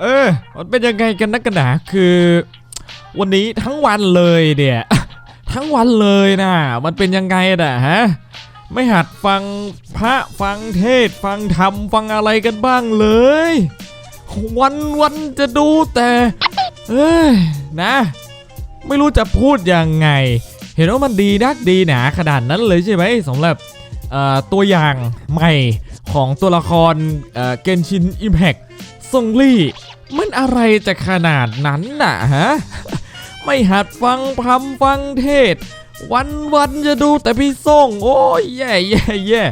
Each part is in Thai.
เออ มันเป็นยังไงกันนักกันหนาคือ วันนี้ทั้งวันเลยเนี่ย ทั้งวันเลยนะมันเป็นยังไงน่ะฮะ ไม่หัดฟังพระฟังเทศ ฟังธรรมฟังอะไรกันบ้างเลย วันวันจะดูแต่เอ้ยนะ ไม่รู้จะพูดยังไง เห็นว่ามันดีนักดีหนาขนาดนั้นเลยใช่ไหมสำหรับตัวอย่างใหม่ของตัวละครเกนชินอิมแพก ซงลี่ มันอะไรจะขนาดนั้นน่ะฮะ ไม่หัดฟังพรำฟังเทศ วันวันจะดูแต่พี่ส่ง โอ้ยแย่แย่แย่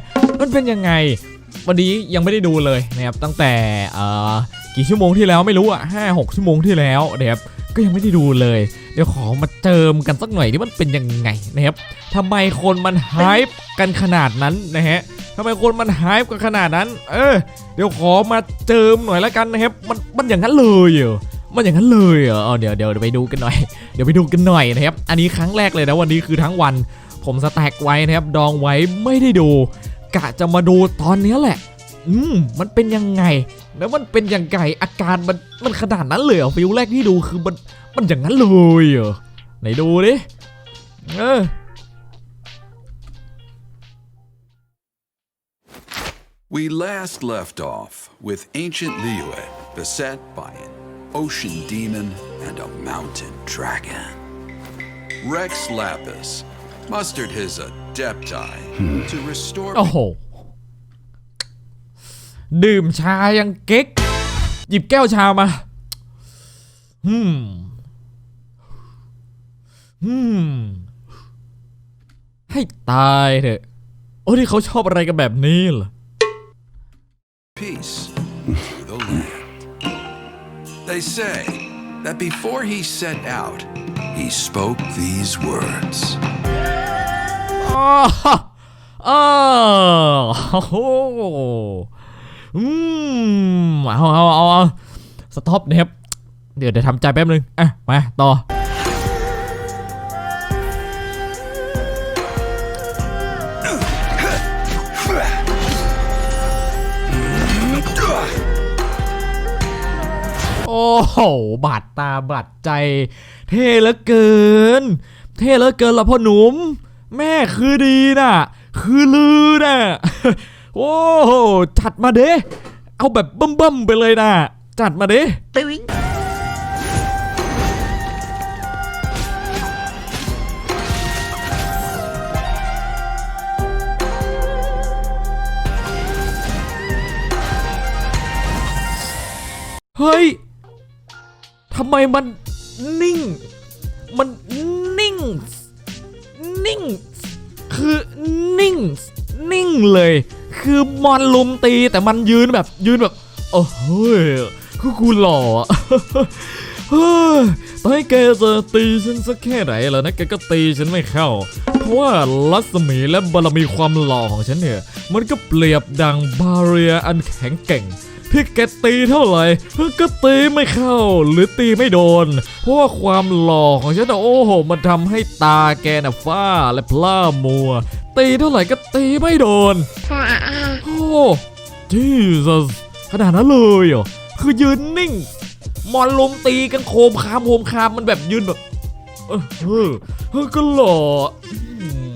มันเป็นยังไง วันนี้ยังไม่ได้ดูเลยนะครับตั้งแต่เอ่อกี่ชั่วโมงที่แล้วไม่รู้อะห้าหกชั่วโมงที่แล้วนะครับก็ยังไม่ได้ดูเลย เดี๋ยวขอมาเจิมกันสักหน่อยที่มันเป็นยังไงนะครับทำไมคนมันไฮป์กันขนาดนั้นนะฮะำไมคนมันไฮป์กันขนาดนั้น เออ เดี๋ยวขอมาเจิมหน่อยละกันนะครับ มันมันอย่างนั้นเลยเหรอมันอย่างนั้นเลยเหรอเดี๋ยวเดี๋ยวไปดูกันหน่อย เดี๋ยวไปดูกันหน่อยนะครับ อันนี้ครั้งแรกเลยนะวันนี้คือทั้งวัน ผมสแต็กไว้นะครับ ดองไว้ไม่ได้ดู กะจะมาดูตอนนี้แหละ อืม มันเป็นยังไง แล้วมันเป็นยังไงอาการมันมันขนาดนั้นเลยเหรอฟิลแรกที่ดูคือมันมันอย่างนั้นเลยเหรอไหนดูดิ เออ We last left off with ancient Liyue beset by an ocean demon and a mountain dragon. Rex Lapis mustered his adepti to restore โอ้โห ดื่มชายังเก๊ก หยิบแก้วชามา อืม อืม ให้ตายเถอะ โอ้ที่เขาชอบอะไรกันแบบนี้เหรอ peace through the land. They say that before he set out, he spoke these words. อ้าวอ้าวโอ้โหอืมเอาเอาเอาเอาสต็อปนะครับ เดี๋ยวเดี๋ยวทำใจแป๊บนึง อ่ะ มา ต่อ โอ้โหบาดตาบาดใจ เท่เหลือเกิน เท่เหลือเกินละพ่อหนุ่ม แม่คือดีน่ะ คือลือน่ะ โอ้โหจัดมาเด้เอาแบบเบิ่มๆไปเลยน่ะ จัดมาเด้เฮ้ยทำ ไมมันนิ่ง มันนิ่ง นิ่ง คือนิ่ง นิ่งเลย คือมอนลุมตีแต่มันยืนแบบยืนแบบโอ้เฮ้ยคือกูหล่อเฮ้ยต่อให้แกจะตีฉันสักแค่ไหนแล้วนะแกก็ตีฉันไม่เข้า เพราะว่ารัศมีและบารมีความหล่อของฉันเนี่ย มันก็เปรียบดังบาเรียอันแข็งแกร่ง ที่แกตีเท่าไหร่ก็ตีไม่เข้าหรือตีไม่โดน เพราะว่าความหล่อของฉันนะโอ้โห มันทำให้ตาแกน่ะฟ้าและพล่ามัว ตีเท่าไหร่ก็ตีไม่โดน โอ้จีซัสขนาดนั้นเลยเหรอคือยืนนิ่ง มอนลมตีกันโคมคามโคมคามมันแบบยืนแบบเออเออเออก็หล่ออืม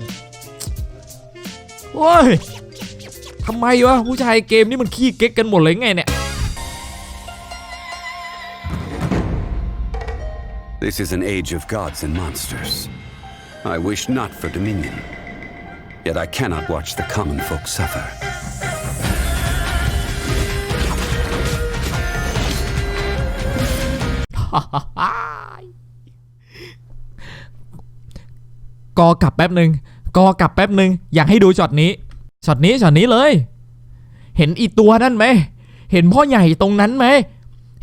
โอ้ย ทำไมวะผู้ชายเกมนี่มันขี้เก๊กกันหมดเลยไงเนี่ย This is an age of gods and monsters. I wish not for dominion. Yet I cannot watch the common folk suffer. กอกลับแป๊บหนึ่งกอกลับแป๊บหนึ่งอยากให้ดูช็อตนี้ ช็อตนี้ช็อตนี้เลย เห็นอีตัวนั่นไหม เห็นพ่อใหญ่ตรงนั้นไหม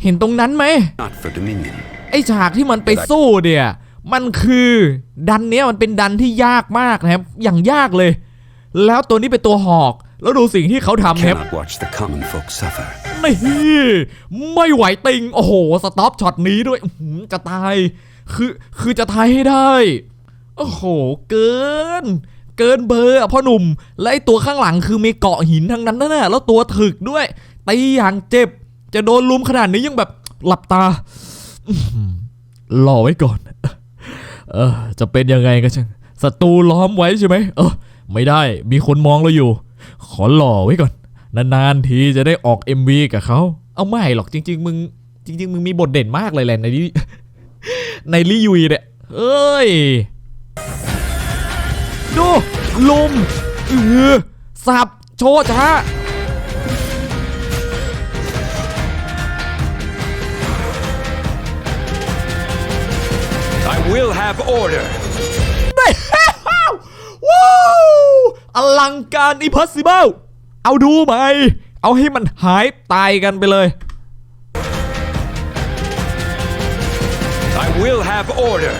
เห็นตรงนั้นไหม Not for dominion. ไอฉากที่มันไปสู้เดียมันคือดันเนี้ยมันเป็นดันที่ยากมากนะครับ อย่างยากเลย แล้วตัวนี้เป็นตัวหอก แล้วดูสิ่งที่เขาทำนะครับ Cannot watch the common folk suffer. นี่ไม่ไหวติง โอ้โห สต็อปช็อตนี้ด้วยอื้อหือจะตาย คือ คือจะตายให้ได้ โอ้โห เกิน เกินเบอร์อะพ่อหนุ่ม และไอตัวข้างหลังคือมีเกาะหินทั้งนั้นน่ะแล้วตัวถึกด้วยตีอย่างเจ็บ จะโดนลุมขนาดนี้ยังแบบหลับตาหือรอไว้ก่อน เออ จะเป็นยังไงก็ช่างศัตรูล้อมไว้ใช่ไหมเออ ไม่ได้มีคนมองเราอยู่ ขอหล่อไว้ก่อน นานๆทีจะได้ออก MV กับเขาเอาไม่หรอกจริง ๆ มึง จริง ๆ มึงมีบทเด่นมากเลยแหละในในลิยุยเนี่ยเอ้ย ดูลุมเออสับโชว์ช้า I will have order. ว้าวอลังการ impossible เอาดูไหม เอาให้มันหายตายกันไปเลย I will have order.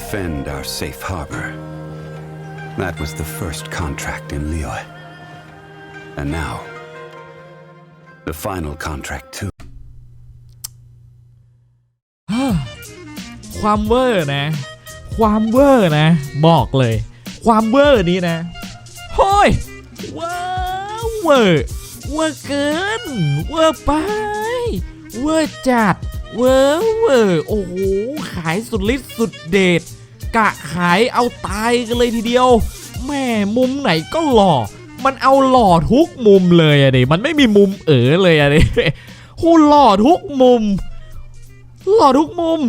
Defend our safe harbor. That was the first contract in Liyue. And now, the final contract too. ความเวอร์นะ ความเวอร์นะ บอกเลย ความเวอร์นี้นะเฮ้ยเว้าวเวอร์เวอร์เกินเวอร์ไปเวอร์จัดเวอร์เวอร์โอ้โหขายสุดฤทธิ์สุดเดช กะขายเอาตายกันเลยทีเดียว แม่มุมไหนก็หล่อ มันเอาหล่อทุกมุมเลยอะดิมันไม่มีมุมเอ๋อเลยอะดิโหหล่อทุกมุม หล่อทุกมุม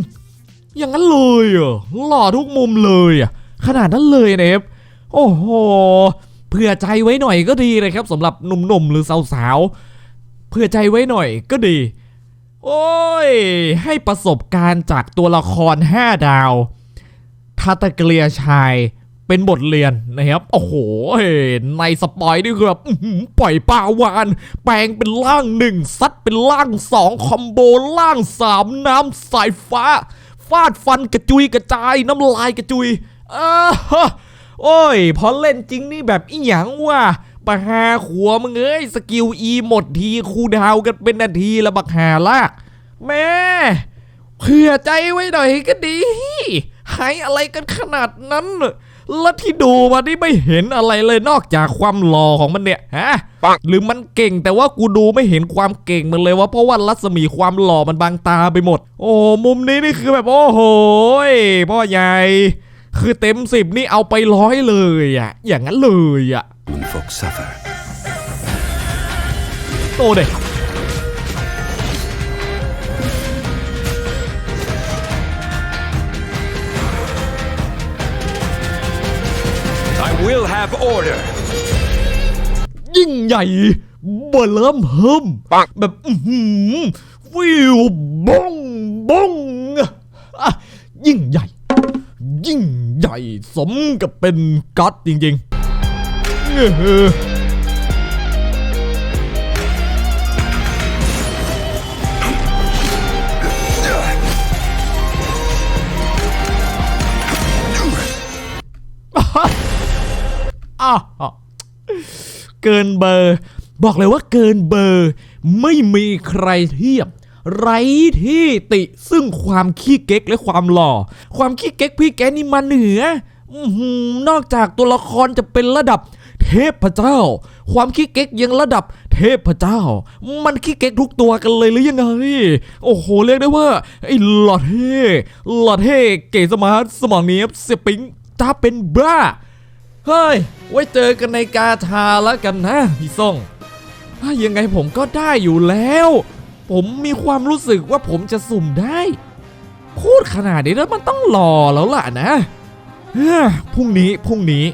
อย่างนั้นเลยเหรอหล่อทุกมุมเลยอะขนาดนั้นเลยนะเอฟโอ้โหเผื่อใจไว้หน่อยก็ดีเลยครับสำหรับหนุ่มๆหรือสาวๆเผื่อใจไว้หน่อยก็ดี โอ้ย ให้ประสบการณ์จากตัวละคร 5 ดาว ทาตะเกลียชายเป็นบทเรียนนะครับ โอ้โห ในสปอยนี่คือแบบปล่อยปลาวาน แปลงเป็นล่างหนึ่งซัดเป็นล่างสองคอมโบล่างสามน้ำสายฟ้า ฟาดฟันกระจุยกระจายน้ำลายกระจุยเออฮะโอ้ย พอเล่นจริงนี่แบบอีหยังว่ะบักหาขัวมึงเอ้ย สกิลอีหมดทีคูดาวกันเป็นนาทีละบักหาลาก แม่เผื่อใจไว้หน่อยก็ดี หายอะไรกันขนาดนั้นน่ะแล้วที่ดูมานี่ไม่เห็นอะไรเลยนอกจากความหล่อของมันเนี่ยฮะหรือมันเก่งแต่ว่ากูดูไม่เห็นความเก่งมันเลยว่าเพราะว่ารัศมีความหล่อมันบังตาไปหมด โอ้มุมนี้นี่คือแบบโอ้โหยพ่อใหญ่คือเต็มสิบนี่เอาไปร้อยเลยอะอย่างนั้นเลยอะ Common folk suffer. โตเด็ก have order. ยิ่งใหญ่เบอร์เริ่มเฮิมแบบอื้อหือวิวบ้องบ้องอะยิ่งใหญ่ ยิ่งใหญ่สมกับเป็นก๊อตจริงๆ อออ้าวเกินเบอร์ บอกเลยว่าเกินเบอร์ ไม่มีใครเทียบ ไร้ที่ติซึ่งความขี้เก๊กและความหล่อ ความขี้เก๊กพี่แกนี่มาเหนือนอกจากตัวละครจะเป็นระดับเทพเจ้า ความขี้เก๊กยังระดับเทพเจ้า มันขี้เก๊กทุกตัวกันเลยหรือยังไง โอ้โห เรียกได้ว่า ไอ้หลอดเท่หลอดเท่เกสมาร์ทสมองเนี้ยเสปิงจ้าเป็นบ้า เฮ้ย ไว้เจอกันในกาชาแล้วกันนะ พี่ส่งถ้ายังไงผมก็ได้อยู่แล้ว ผมมีความรู้สึกว่าผมจะสุ่มได้ พูดขนาดนี้แล้วมันต้องรอแล้วล่ะนะพรุ่งนี้พรุ่งนี้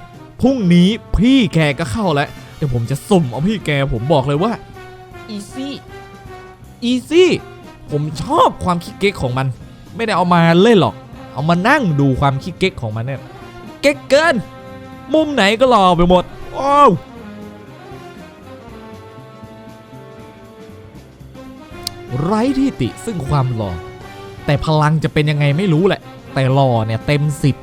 พรุ่งนี้พี่แกก็เข้าแล้วเดี๋ยวผมจะสุ่มเอาพี่แกผมบอกเลยว่าอีซี่อีซี่ผมชอบความคิดเก๊กของมัน ไม่ได้เอามาเล่นหรอก เอามานั่งดูความคิดเก๊กของมันเนี่ยเก๊กเกิน มุมไหนก็รอไปหมดว้าวไร้ที่ติซึ่งความหล่อ แต่พลังจะเป็นยังไงไม่รู้แหละ แต่หล่อเนี่ยเต็มสิบ